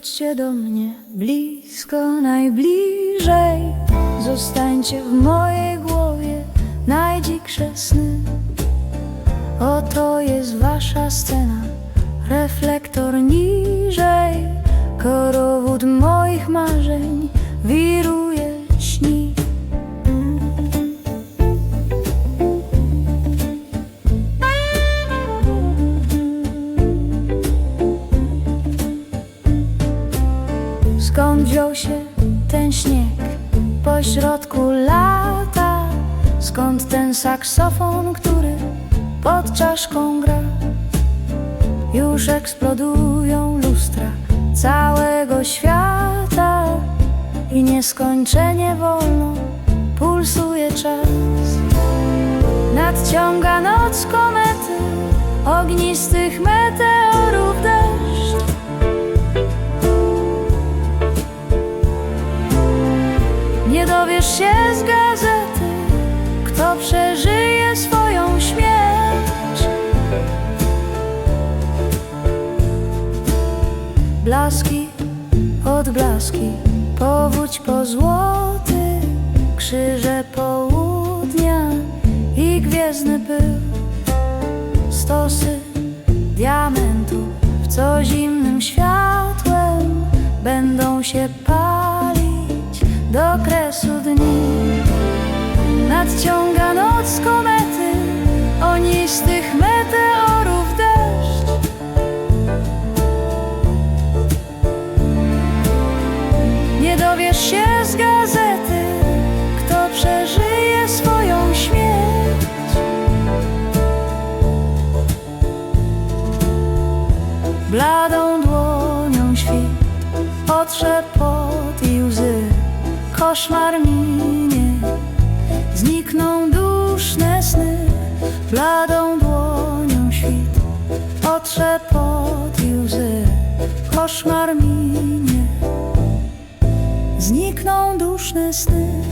Przyjdźcie do mnie blisko, najbliżej. Zostańcie w mojej głowie najdziksze sny Oto jest wasza scena Reflektor wziął się ten śnieg pośrodku lata? Skąd ten saksofon, który pod czaszką gra? Już eksplodują lustra całego świata i nieskończenie wolno pulsuje czas. Nadciąga noc komety, ognistych meteorów gazety, kto przeżyje swoją śmierć. Blaski, odblaski, powódź po złoty, krzyże południa i gwiezdny pył. Stosy diamentów, co zimnym światłem dowiesz się z gazety, kto przeżyje swoją śmierć. Bladą dłonią świt otrze pot i łzy. Koszmar minie, znikną duszne sny. Bladą dłonią świt otrze pot i łzy. Koszmar minie, znikną duszne sny